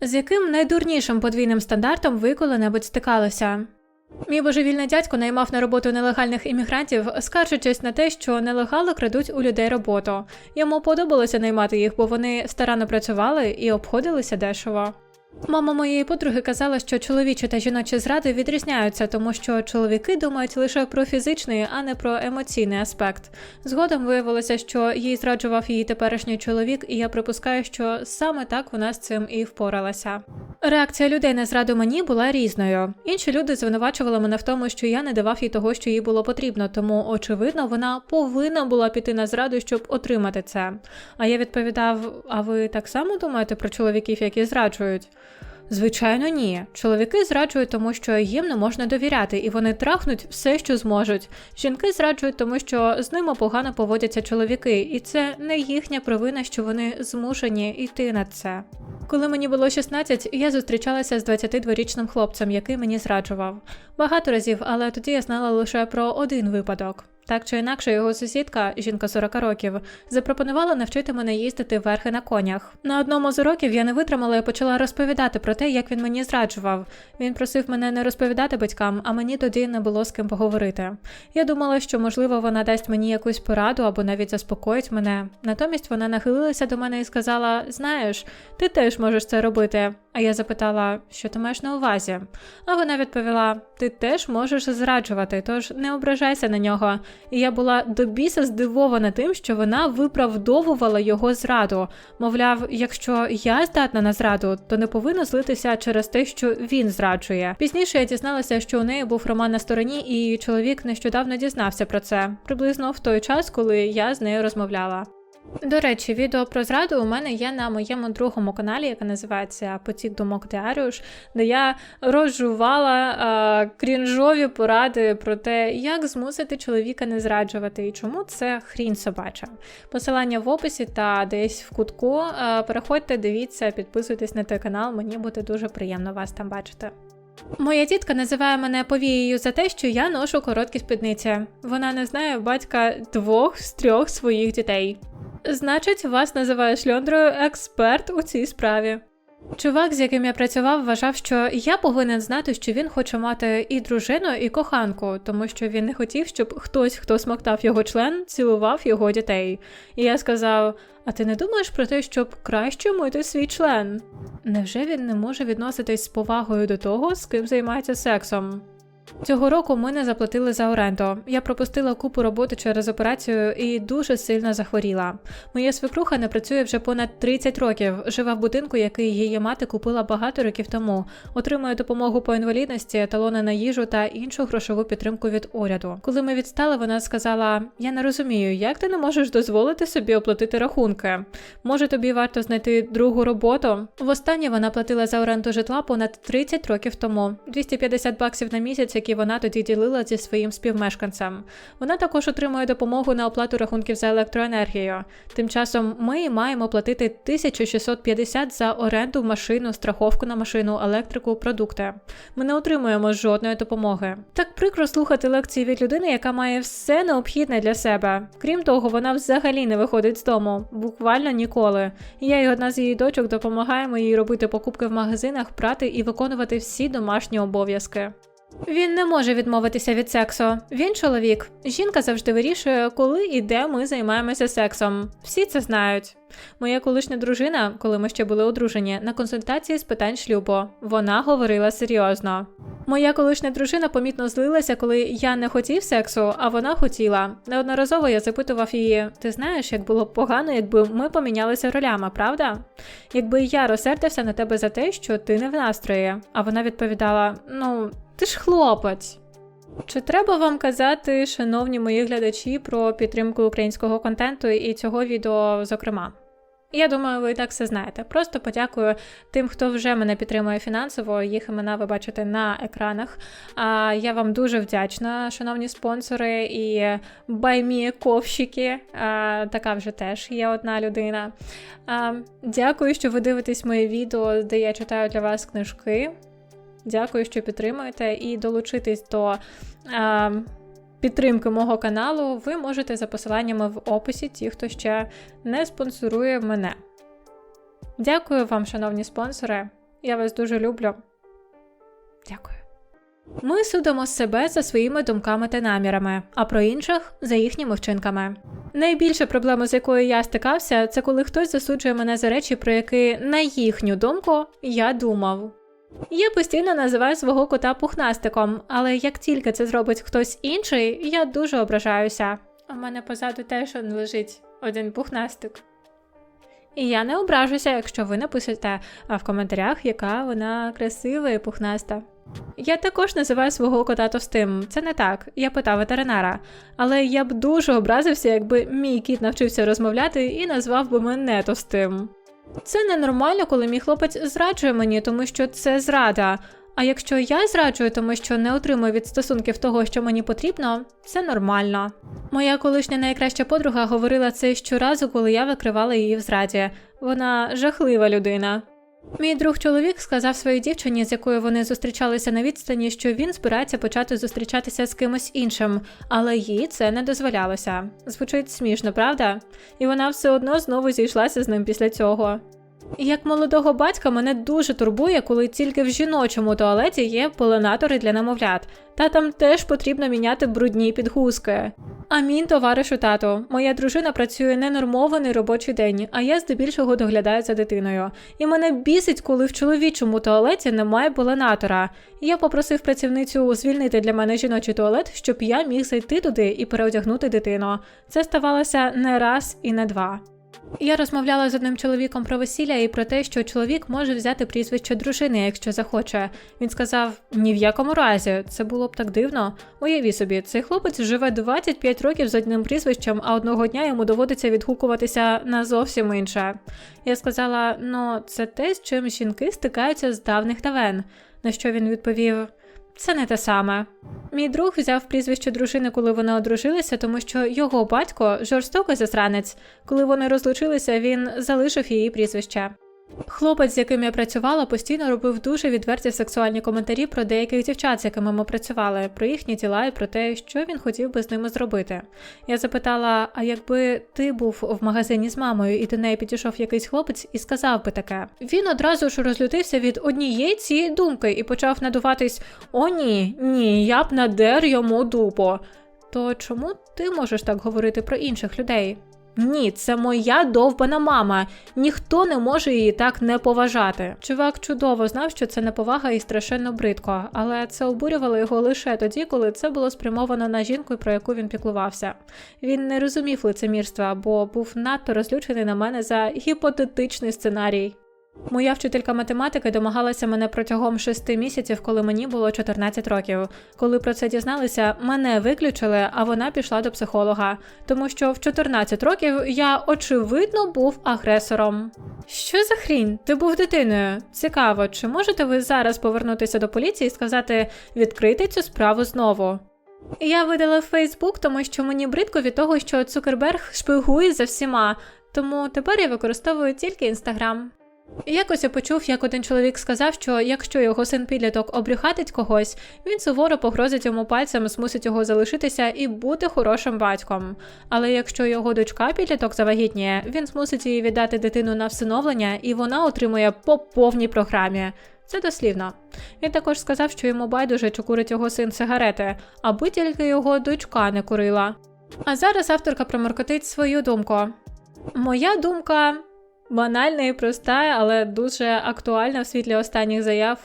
З яким найдурнішим подвійним стандартом ви коли-небудь стикалися? Мій божевільний дядько наймав на роботу нелегальних іммігрантів, скаржачись на те, що нелегали крадуть у людей роботу. Йому подобалося наймати їх, бо вони старанно працювали і обходилися дешево. Мама моєї подруги казала, що чоловічі та жіночі зради відрізняються, тому що чоловіки думають лише про фізичний, а не про емоційний аспект. Згодом виявилося, що їй зраджував її теперішній чоловік, і я припускаю, що саме так вона з цим і впоралася. Реакція людей на зраду мені була різною. Інші люди звинувачували мене в тому, що я не давав їй того, що їй було потрібно, тому очевидно, вона повинна була піти на зраду, щоб отримати це. А я відповідав: а ви так само думаєте про чоловіків, які зраджують? Звичайно, ні. Чоловіки зраджують, тому що їм не можна довіряти, і вони трахнуть все, що зможуть. Жінки зраджують, тому що з ними погано поводяться чоловіки, і це не їхня провина, що вони змушені йти на це. Коли мені було 16, я зустрічалася з 22-річним хлопцем, який мені зраджував. Багато разів, але тоді я знала лише про один випадок. Так чи інакше, його сусідка, жінка 40 років, запропонувала навчити мене їздити верхи на конях. На одному з уроків я не витримала і почала розповідати про те, як він мені зраджував. Він просив мене не розповідати батькам, а мені тоді не було з ким поговорити. Я думала, що можливо вона дасть мені якусь пораду або навіть заспокоїть мене. Натомість вона нахилилася до мене і сказала: Знаєш, ти теж можеш це робити. А я запитала, що ти маєш на увазі. А вона відповіла: Ти теж можеш зраджувати, тож не ображайся на нього. І я була до біса здивована тим, що вона виправдовувала його зраду. Мовляв, якщо я здатна на зраду, то не повинна злитися через те, що він зраджує. Пізніше я дізналася, що у неї був роман на стороні, і чоловік нещодавно дізнався про це, приблизно в той час, коли я з нею розмовляла. До речі, відео про зраду у мене є на моєму другому каналі, яке називається Потік думок Діаріуш, де я розжувала а, крінжові поради про те, як змусити чоловіка не зраджувати і чому це хрінь собача. Посилання в описі та десь в кутку. А, переходьте, дивіться, підписуйтесь на той канал, мені буде дуже приємно вас там бачити. Моя тітка називає мене повією за те, що я ношу короткі спідниці. Вона не знає батька двох з трьох своїх дітей. Значить, вас називає шльондрою експерт у цій справі. Чувак, з яким я працював, вважав, що я повинен знати, що він хоче мати і дружину, і коханку, тому що він не хотів, щоб хтось, хто смоктав його член, цілував його дітей. І я сказав: А ти не думаєш про те, щоб краще мити свій член? Невже він не може відноситись з повагою до того, з ким займається сексом? Цього року ми не заплатили за оренду. Я пропустила купу роботи через операцію і дуже сильно захворіла. Моя свекруха не працює вже понад 30 років. Живе в будинку, який її мати купила багато років тому. Отримує допомогу по інвалідності, талони на їжу та іншу грошову підтримку від уряду. Коли ми відстали, вона сказала: Я не розумію, як ти не можеш дозволити собі оплатити рахунки. Може, тобі варто знайти другу роботу? Востаннє вона платила за оренду житла понад 30 років тому, 250 баксів на місяць, які вона тоді ділила зі своїм співмешканцем. Вона також отримує допомогу на оплату рахунків за електроенергію. Тим часом ми маємо платити 1650 за оренду машину, страховку на машину, електрику, продукти. Ми не отримуємо жодної допомоги. Так прикро слухати лекції від людини, яка має все необхідне для себе. Крім того, вона взагалі не виходить з дому, буквально ніколи. Я і одна з її дочок допомагаємо їй робити покупки в магазинах, прати і виконувати всі домашні обов'язки. Він не може відмовитися від сексу. Він чоловік. Жінка завжди вирішує, коли і де ми займаємося сексом. Всі це знають. Моя колишня дружина, коли ми ще були одружені, на консультації з питань шлюбу. Вона говорила серйозно. Моя колишня дружина помітно злилася, коли я не хотів сексу, а вона хотіла. Неодноразово я запитував її: ти знаєш, як було б погано, якби ми помінялися ролями, правда? Якби я розсердився на тебе за те, що ти не в настрої. А вона відповідала: Ну, ти ж хлопець. Чи треба вам казати, шановні мої глядачі, про підтримку українського контенту і цього відео, зокрема? Я думаю, ви і так все знаєте. Просто подякую тим, хто вже мене підтримує фінансово. Їх імена ви бачите на екранах. А я вам дуже вдячна, шановні спонсори і баймі ковщики. А, така вже теж є одна людина. А, дякую, що ви дивитесь моє відео, де я читаю для вас книжки. Дякую, що підтримуєте, і долучитись до а, підтримки мого каналу ви можете за посиланнями в описі, ті, хто ще не спонсорує мене. Дякую вам, шановні спонсори. Я вас дуже люблю. Дякую. Ми судимо себе за своїми думками та намірами, а про інших за їхніми вчинками. Найбільша проблема, з якою я стикався, це коли хтось засуджує мене за речі, про які, на їхню думку, я думав. Я постійно називаю свого кота пухнастиком, але як тільки це зробить хтось інший, я дуже ображаюся. У мене позаду теж лежить один пухнастик. І я не ображуся, якщо ви напишете в коментарях, яка вона красива і пухнаста. Я також називаю свого кота товстим. Це не так, я питав ветеринара. Але я б дуже образився, якби мій кіт навчився розмовляти і назвав би мене товстим. Це ненормально, коли мій хлопець зраджує мені, тому що це зрада. А якщо я зраджую, тому що не отримую від стосунків того, що мені потрібно, це нормально. Моя колишня найкраща подруга говорила це щоразу, коли я викривала її в зраді. Вона жахлива людина. Мій друг чоловік сказав своїй дівчині, з якою вони зустрічалися на відстані, що він збирається почати зустрічатися з кимось іншим, але їй це не дозволялося. Звучить смішно, правда? І вона все одно знову зійшлася з ним після цього. Як молодого батька мене дуже турбує, коли тільки в жіночому туалеті є полинатори для немовлят, та там теж потрібно міняти брудні підгузки. Амін, товаришу тату. Моя дружина працює ненормований робочий день, а я здебільшого доглядаю за дитиною. І мене бісить, коли в чоловічому туалеті немає полинатора. Я попросив працівницю звільнити для мене жіночий туалет, щоб я міг зайти туди і переодягнути дитину. Це ставалося не раз і не два. Я розмовляла з одним чоловіком про весілля і про те, що чоловік може взяти прізвище дружини, якщо захоче. Він сказав: ні в якому разі, це було б так дивно. Уяві собі, цей хлопець живе 25 років з одним прізвищем, а одного дня йому доводиться відгукуватися на зовсім інше. Я сказала: ну, це те, з чим жінки стикаються з давних давен. На що він відповів: це не те саме. Мій друг взяв прізвище дружини, коли вони одружилися, тому що його батько жорстокий засранець. Коли вони розлучилися, він залишив її прізвище. Хлопець, з яким я працювала, постійно робив дуже відверті сексуальні коментарі про деяких дівчат, з якими ми працювали, про їхні тіла і про те, що він хотів би з ними зробити. Я запитала: а якби ти був в магазині з мамою і до неї підійшов якийсь хлопець і сказав би таке? Він одразу ж розлютився від однієї цієї думки і почав надуватись: О, ні, ні, я б надер йому дупо. То чому ти можеш так говорити про інших людей? Ні, це моя довбана мама. Ніхто не може її так не поважати. Чувак чудово знав, що це неповага і страшенно бридко, але це обурювало його лише тоді, коли це було спрямовано на жінку, про яку він піклувався. Він не розумів лицемірства, бо був надто розлючений на мене за гіпотетичний сценарій. Моя вчителька математики домагалася мене протягом шести місяців, коли мені було 14 років. Коли про це дізналися, мене виключили, а вона пішла до психолога, тому що в 14 років я очевидно був агресором. Що за хрінь? Ти був дитиною? Цікаво, чи можете ви зараз повернутися до поліції і сказати відкрити цю справу знову? Я видала Фейсбук, тому що мені бридко від того, що Цукерберг шпигує за всіма, тому тепер я використовую тільки інстаграм. Якось я почув, як один чоловік сказав, що якщо його син підліток обрюхатить когось, він суворо погрозить йому пальцем, змусить його залишитися і бути хорошим батьком. Але якщо його дочка підліток завагітніє, він змусить її віддати дитину на всиновлення, і вона отримує по повній програмі. Це дослівно. Він також сказав, що йому байдуже чи курить його син сигарети, аби тільки його дочка не курила. А зараз авторка проморкотить свою думку. Моя думка банальна і проста, але дуже актуальна в світлі останніх заяв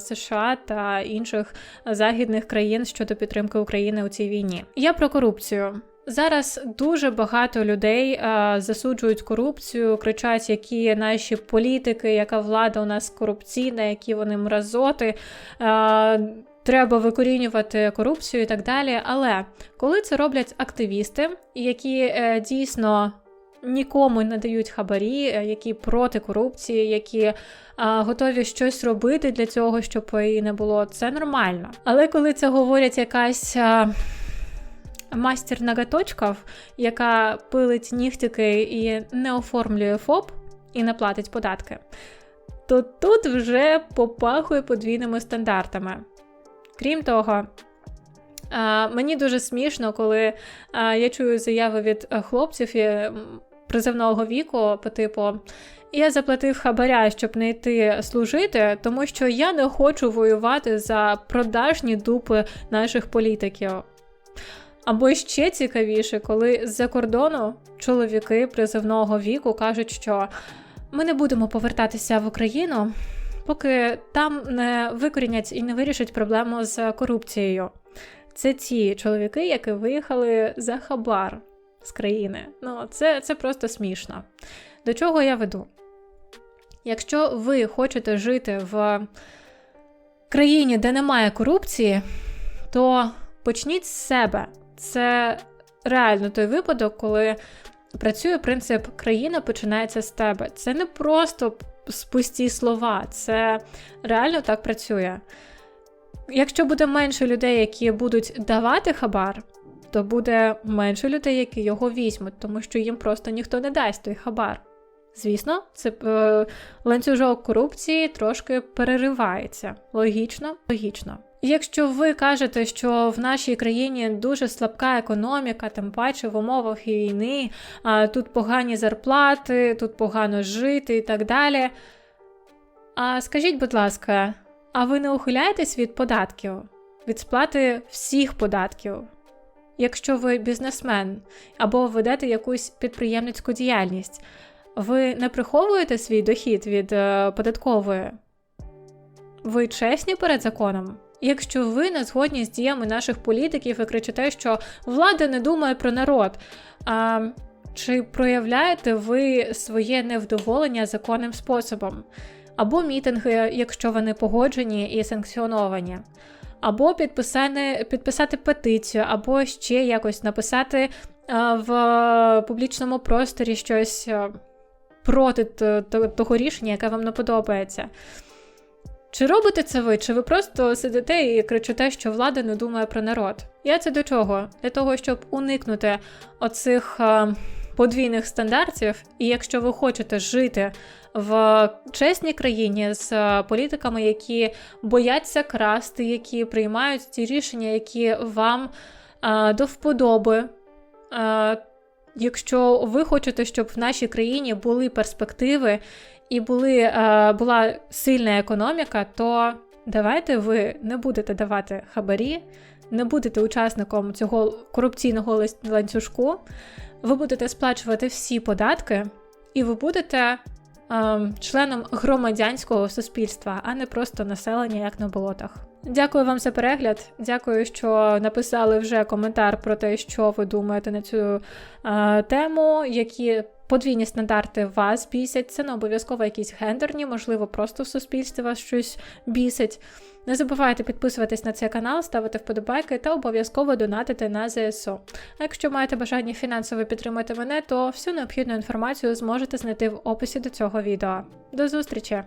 США та інших західних країн щодо підтримки України у цій війні. Я про корупцію. Зараз дуже багато людей а, засуджують корупцію, кричать, які наші політики, яка влада у нас корупційна, які вони мразоти. А, Треба викорінювати корупцію і так далі. Але коли це роблять активісти, які е, дійсно нікому не дають хабарі, е, які проти корупції, які а, готові щось робити для цього, щоб її не було. Це нормально. Але коли це говорять якась. А, Мастер нагаточків, яка пилить нігтики і не оформлює ФОП і не платить податки, то тут вже попахує подвійними стандартами. Крім того, мені дуже смішно, коли я чую заяви від хлопців призивного віку, по типу Я заплатив хабаря, щоб не йти служити, тому що я не хочу воювати за продажні дупи наших політиків. Або ще цікавіше, коли з-за кордону чоловіки призивного віку кажуть, що ми не будемо повертатися в Україну, поки там не викорінять і не вирішать проблему з корупцією. Це ті чоловіки, які виїхали за хабар з країни. Ну, це, це просто смішно. До чого я веду? Якщо ви хочете жити в країні, де немає корупції, то почніть з себе. Це реально той випадок, коли працює принцип країна починається з тебе. Це не просто пусті слова, це реально так працює. Якщо буде менше людей, які будуть давати хабар, то буде менше людей, які його візьмуть, тому що їм просто ніхто не дасть той хабар. Звісно, це е, ланцюжок корупції трошки переривається. Логічно, логічно. Якщо ви кажете, що в нашій країні дуже слабка економіка, тим паче в умовах війни, а тут погані зарплати, тут погано жити і так далі. А скажіть, будь ласка, а ви не ухиляєтесь від податків, від сплати всіх податків? Якщо ви бізнесмен або ведете якусь підприємницьку діяльність, ви не приховуєте свій дохід від е, податкової? Ви чесні перед законом? Якщо ви не згодні з діями наших політиків і кричите, що влада не думає про народ, а чи проявляєте ви своє невдоволення законним способом? Або мітинги, якщо вони погоджені і санкціоновані, або підписати, підписати петицію, або ще якось написати а, в публічному просторі щось а, проти того рішення, яке вам не подобається. Чи робите це ви, чи ви просто сидите і кричите, що влада не думає про народ? Я це до чого? Для того, щоб уникнути оцих а, подвійних стандартів, і якщо ви хочете жити в чесній країні з політиками, які бояться красти, які приймають ті рішення, які вам а, до вподоби. А, Якщо ви хочете, щоб в нашій країні були перспективи і були, е, була сильна економіка, то давайте ви не будете давати хабарі, не будете учасником цього корупційного ланцюжку, ви будете сплачувати всі податки, і ви будете е, членом громадянського суспільства, а не просто населення, як на болотах. Дякую вам за перегляд. Дякую, що написали вже коментар про те, що ви думаєте на цю е, тему, які подвійні стандарти вас бісять. Це не обов'язково якісь гендерні, можливо, просто в суспільстві вас щось бісить. Не забувайте підписуватись на цей канал, ставити вподобайки та обов'язково донатити на ЗСУ. А якщо маєте бажання фінансово підтримати мене, то всю необхідну інформацію зможете знайти в описі до цього відео. До зустрічі!